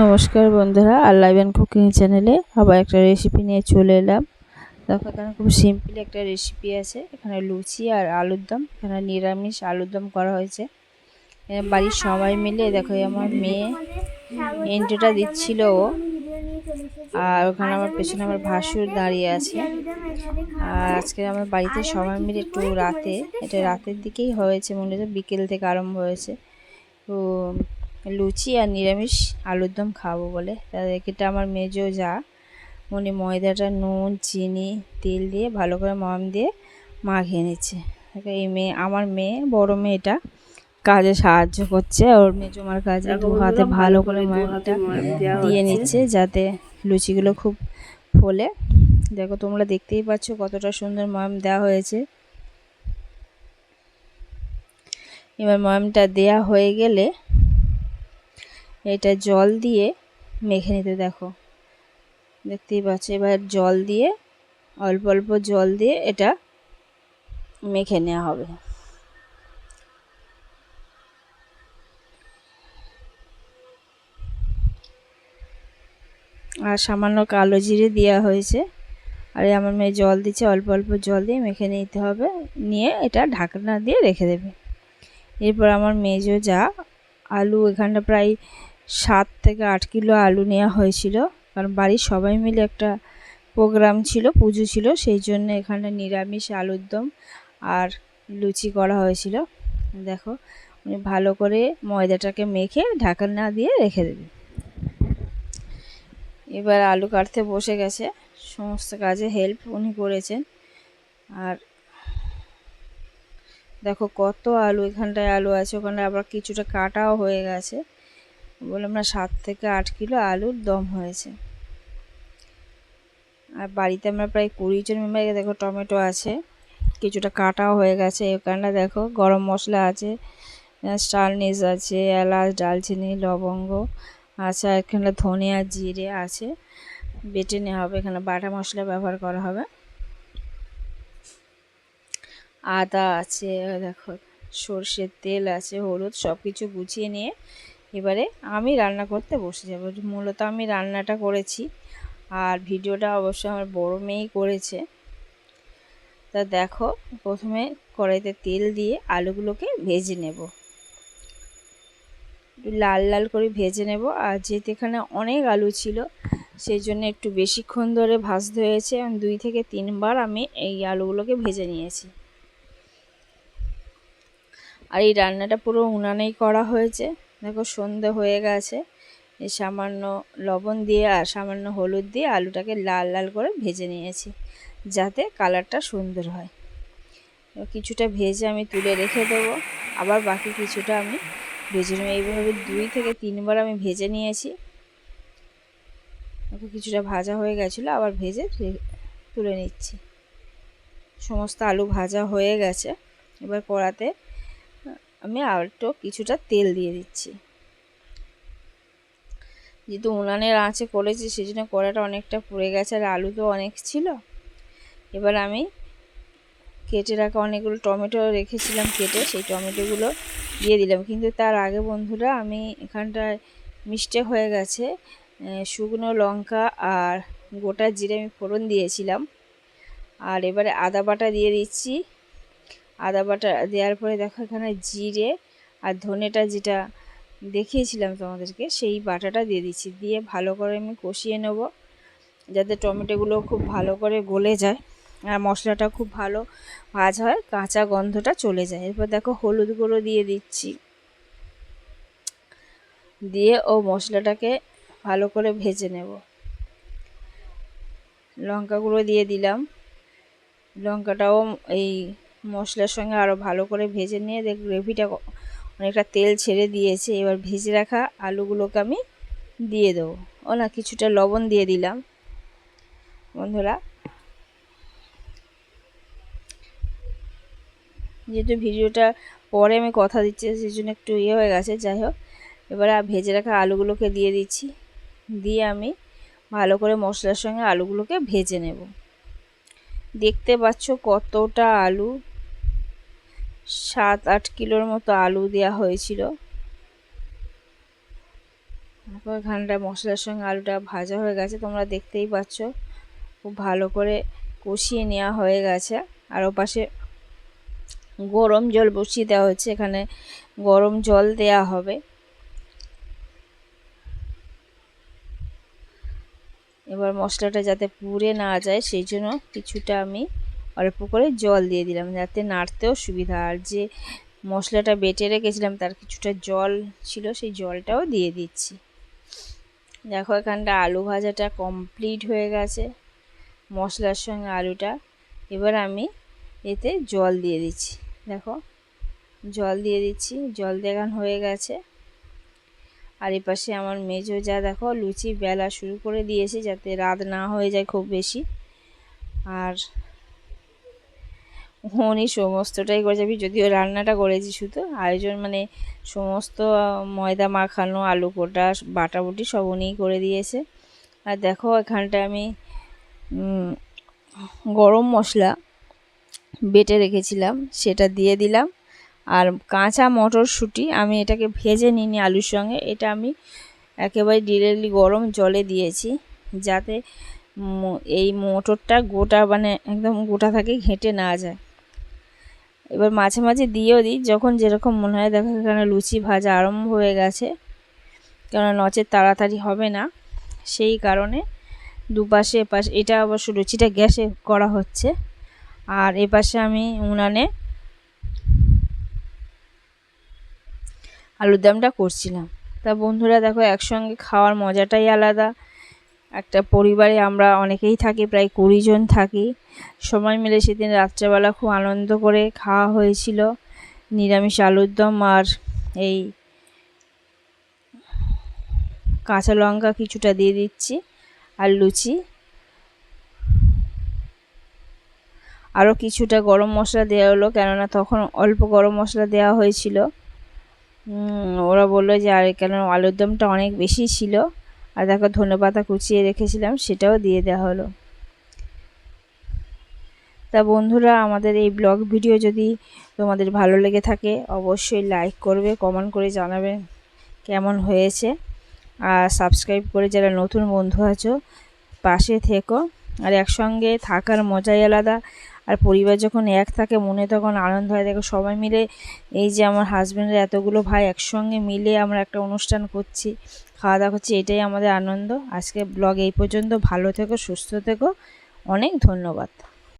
নমস্কার বন্ধুরা আল্লাহ কুকিং চ্যানেলে আবার একটা রেসিপি নিয়ে চলে এলাম। দেখো, এখানে খুব সিম্পলি একটা রেসিপি আছে। এখানে লুচি আর আলুর দম, এখানে নিরামিষ আলুর দম করা হয়েছে। বাড়ির সবাই মিলে, দেখো আমার মেয়ে এন্ট্রিটা দিচ্ছিল ও। আর ওখানে আমার পেছনে আমার ভাসুর দাঁড়িয়ে আছে। আর আজকে আমার বাড়িতে সবাই মিলে একটু রাতে, এটা রাতের দিকেই হয়েছে মনে হচ্ছে বিকেল থেকে আরম্ভ হয়েছে। তো লুচি আর নিরামিষ আলুর দম খাব বলে। এটা আমার মেজো যা। উনি ময়দাটা নুন চিনি তেল দিয়ে ভালো করে ময়াম দিয়ে মাখিয়ে নিচ্ছে। এই মেয়ে আমার মেয়ে বড় মেয়েটা কাজে সাহায্য করছে। ওর মেজমার কাজে দু হাতে ভালো করে ময়ামটা দিয়ে নিচ্ছে যাতে লুচিগুলো খুব ফোলে। দেখো তোমরা দেখতেই পাচ্ছ কতটা সুন্দর ময়াম দেওয়া হয়েছে। এবার ময়ামটা দেয়া হয়ে গেলে এটা জল দিয়ে মেখে নিতে দেখো। দেখতেই পাচ্ছ, এবার জল দিয়ে, অল্প অল্প জল দিয়ে এটা মেখে নেওয়া হবে। আর সামান্য কালো জিরে দেওয়া হয়েছে। আর আমার মেয়ে জল দিচ্ছে, অল্প অল্প জল দিয়ে মেখে নিতে হবে। নিয়ে এটা ঢাকনা দিয়ে রেখে দেবে। এরপর আমার মেজো যা, আলু এখানটা প্রায় সাত থেকে আট কিলো আলু নেওয়া হয়েছিল। কারণ বাড়ির সবাই মিলে একটা প্রোগ্রাম ছিল, পুজো ছিল, সেই জন্য এখানে নিরামিষ আলুর দম আর লুচি করা হয়েছিল। দেখো, উনি ভালো করে ময়দাটাকে মেখে ঢাকা না দিয়ে রেখে দেবে। এবার আলু কাটতে বসে গেছে। সমস্ত কাজে হেল্প উনি করেছেন। আর দেখো, কত আলু, এখানটায় আলু আছে, ওখানে আবার কিছুটা কাটাও হয়ে গেছে। বললাম, না, সাত থেকে আট কিলো আলুর দম হয়েছে। আর বাড়িতে আমরা প্রায় কুড়ি জন মেম্বারকে দেখো টমেটো আছে, কিছুটা কাটাও হয়ে গেছে। এখানটা দেখো গরম মশলা আছে স্টারনিস আছে, এলাচ, ডালচিনি, লবঙ্গ আছে, আর এখানে ধনিয়া জিরে আছে। বেটে নেওয়া হবে, এখানে বাটা মশলা ব্যবহার করা হবে। আদা আছে, দেখো সর্ষের তেল আছে, হলুদ সব কিছু গুছিয়ে নিয়ে এবারে আমি রান্না করতে বসে যাব। মূলত আমি রান্নাটা করেছি আর ভিডিওটা অবশ্য আমার বড় মেয়েই করেছে। তা দেখো, প্রথমে কড়াইতে তেল দিয়ে আলুগুলোকে ভেজে নেব। লাল লাল করে ভেজে নেব। আর যেহেতু এখানে অনেক আলু ছিল, সেই জন্য একটু বেশিক্ষণ ধরে ভাজতে হয়েছে। দুই থেকে তিনবার আমি এই আলুগুলোকে ভেজে নিয়েছি। আর এই রান্নাটা পুরো উনানেই করা হয়েছে। দেখো সন্ধে হয়ে গেছে। সামান্য লবণ দিয়ে আর সামান্য হলুদ দিয়ে আলুটাকে লাল লাল করে ভেজে নিয়েছি, যাতে কালারটা সুন্দর হয়। কিছুটা ভেজে আমি তুলে রেখে দেবো। আবার বাকি কিছুটা আমি ভেজে নেব। এইভাবে দুই থেকে তিনবার আমি ভেজে নিয়েছি। কিছুটা ভাজা হয়ে গেছিল, আবার ভেজে তুলে নিচ্ছি। সমস্ত আলু ভাজা হয়ে গেছে। এবার কড়াতে আমি আরেকটু কিছুটা তেল দিয়ে দিচ্ছি। যেহেতু উনানের আঁচে করেছি সেই জন্য কড়াটা অনেকটা পুড়ে গেছে আর আলু তো অনেক ছিল। এবার আমি কেটে রাখা অনেকগুলো টমেটো রেখেছিলাম কেটে, সেই টমেটোগুলো দিয়ে দিলাম। কিন্তু তার আগে বন্ধুরা, আমি এখানটায় মিস্টেক হয়ে গেছে শুকনো লঙ্কা আর গোটা জিরে আমি ফোড়ন দিয়েছিলাম। আর এবারে আদা বাটা দিয়ে দিচ্ছি। আদা বাটা দেওয়ার পরে দেখো এখানে জিরে আর ধনেটা যেটা দেখিয়েছিলাম তোমাদেরকে, সেই বাটাটা দিয়ে দিচ্ছি। দিয়ে ভালো করে আমি কষিয়ে নেব যাতে টমেটোগুলো খুব ভালো করে গলে যায় আর মশলাটা খুব ভালো ভাজ হয়, কাঁচা গন্ধটা চলে যায়। এরপর দেখো হলুদ গুঁড়ো দিয়ে দিচ্ছি। দিয়ে ও মশলাটাকে ভালো করে ভেজে নেব। লঙ্কা গুঁড়ো দিয়ে দিলাম। লঙ্কাটাও এই মশলার সঙ্গে আরও ভালো করে ভেজে নিয়ে দেখ, গ্রেভিটা অনেকটা তেল ছেড়ে দিয়েছে। এবার ভেজে রাখা আলুগুলোকে আমি দিয়ে দেবো। ও না, কিছুটা লবণ দিয়ে দিলাম। বন্ধুরা, যেহেতু ভিডিওটা পরে আমি কথা দিচ্ছি সেই জন্য একটু ইয়ে হয়ে গেছে। যাই হোক, এবারে ভেজে রাখা আলুগুলোকে দিয়ে দিচ্ছি। দিয়ে আমি ভালো করে মশলার সঙ্গে আলুগুলোকে ভেজে নেব। দেখতে পাচ্ছ কতটা আলু? সাত, আট কিলোর মতো আলু দেওয়া হয়েছিল। তারপর এখানটা মশলার সঙ্গে আলুটা ভাজা হয়ে গেছে, তোমরা দেখতেই পাচ্ছ। খুব ভালো করে কষিয়ে নেওয়া হয়ে গেছে। আর ওপাশে গরম জল বসিয়ে দেওয়া হয়েছে, এখানে গরম জল দেয়া হবে। এবার মশলাটা যাতে পুড়ে না যায়, সেই জন্য কিছুটা আমি অল্প করে জল দিয়ে দিলাম, যাতে নাড়তেও সুবিধা। আর যে মশলাটা বেটে রেখেছিলাম, তার কিছুটা জল ছিল, সেই জলটাও দিয়ে দিচ্ছি। দেখো, এখানটা আলু ভাজাটা কমপ্লিট হয়ে গেছে, মশলার সঙ্গে আলুটা। এবার আমি এতে জল দিয়ে দিচ্ছি। দেখো, জল দিয়ে দিচ্ছি, জল দেখান হয়ে গেছে। আর এপাশে আমার মেজো যা দেখো, লুচি বেলা শুরু করে দিয়েছে যাতে রাত না হয়ে যায় খুব বেশি। আর উনি সমস্তটাই করে যাবি যদিও রান্নাটা করেছি শুধু, আয়োজন মানে সমস্ত ময়দা মাখানো, আলু কোটা বাটাবুটি সব উনিই করে দিয়েছে। আর দেখো এখানটা আমি গরম মশলা বেটে রেখেছিলাম, সেটা দিয়ে দিলাম। আর কাঁচা মটরশুঁটি, আমি এটাকে ভেজে নিইনি আলুর সঙ্গে, এটা আমি একেবারে ডিরেক্টলি গরম জলে দিয়েছি, যাতে এই মোটরটা গোটা মানে একদম গোটা থাকে, ঘেঁটে না যায়। এবার মাঝে মাঝে দিয়েও দিই, যখন যেরকম মনে হয়, দেখো এখানে লুচি ভাজা আরম্ভ হয়ে গেছে, কেননা নচের তাড়াতাড়ি হবে না, সেই কারণে দুপাশে এপাশে, এটা অবশ্য লুচিটা গ্যাসে করা হচ্ছে, আর এপাশে আমি উনানে আলুর দমটা করছিলাম। তা বন্ধুরা দেখো, একসঙ্গে খাওয়ার মজাটাই আলাদা। একটা পরিবারে আমরা অনেকেই থাকি, প্রায় কুড়ি জন থাকি। সময় মিলে সেদিন রাত্রেবেলা খুব আনন্দ করে খাওয়া হয়েছিল। নিরামিষ আলুর দম আর এই কাঁচা লঙ্কা কিছুটা দিয়ে দিচ্ছি আর লুচি। আরও কিছুটা গরম মশলা দেওয়া হলো, কেননা তখন অল্প গরম মশলা দেওয়া হয়েছিল। ওরা বলল যে, আর কেন আলুর দমটা অনেক বেশি ছিল আর দেখো ধনে পাতা কুচিয়ে রেখেছিলাম, সেটাও দিয়ে দেওয়া হলো। তা বন্ধুরা, আমাদের এই ব্লগ ভিডিও যদি তোমাদের ভালো লেগে থাকে, অবশ্যই লাইক করবে কমেন্ট করে জানাবে কেমন হয়েছে। আর সাবস্ক্রাইব করে যারা নতুন বন্ধু আছো, পাশে থেকো। আর একসঙ্গে থাকার মজাই আলাদা। আর পরিবার যখন এক থাকে, মনে তখন আনন্দ হয়। দেখো, সবাই মিলে এই যে আমার হাজব্যান্ডের এতগুলো ভাই একসঙ্গে মিলে আমরা একটা অনুষ্ঠান করছি খাওয়া দাওয়া করছি, এটাই আমাদের আনন্দ। আজকে ব্লগ এই পর্যন্ত। ভালো থেকো, সুস্থ থেকো। অনেক ধন্যবাদ।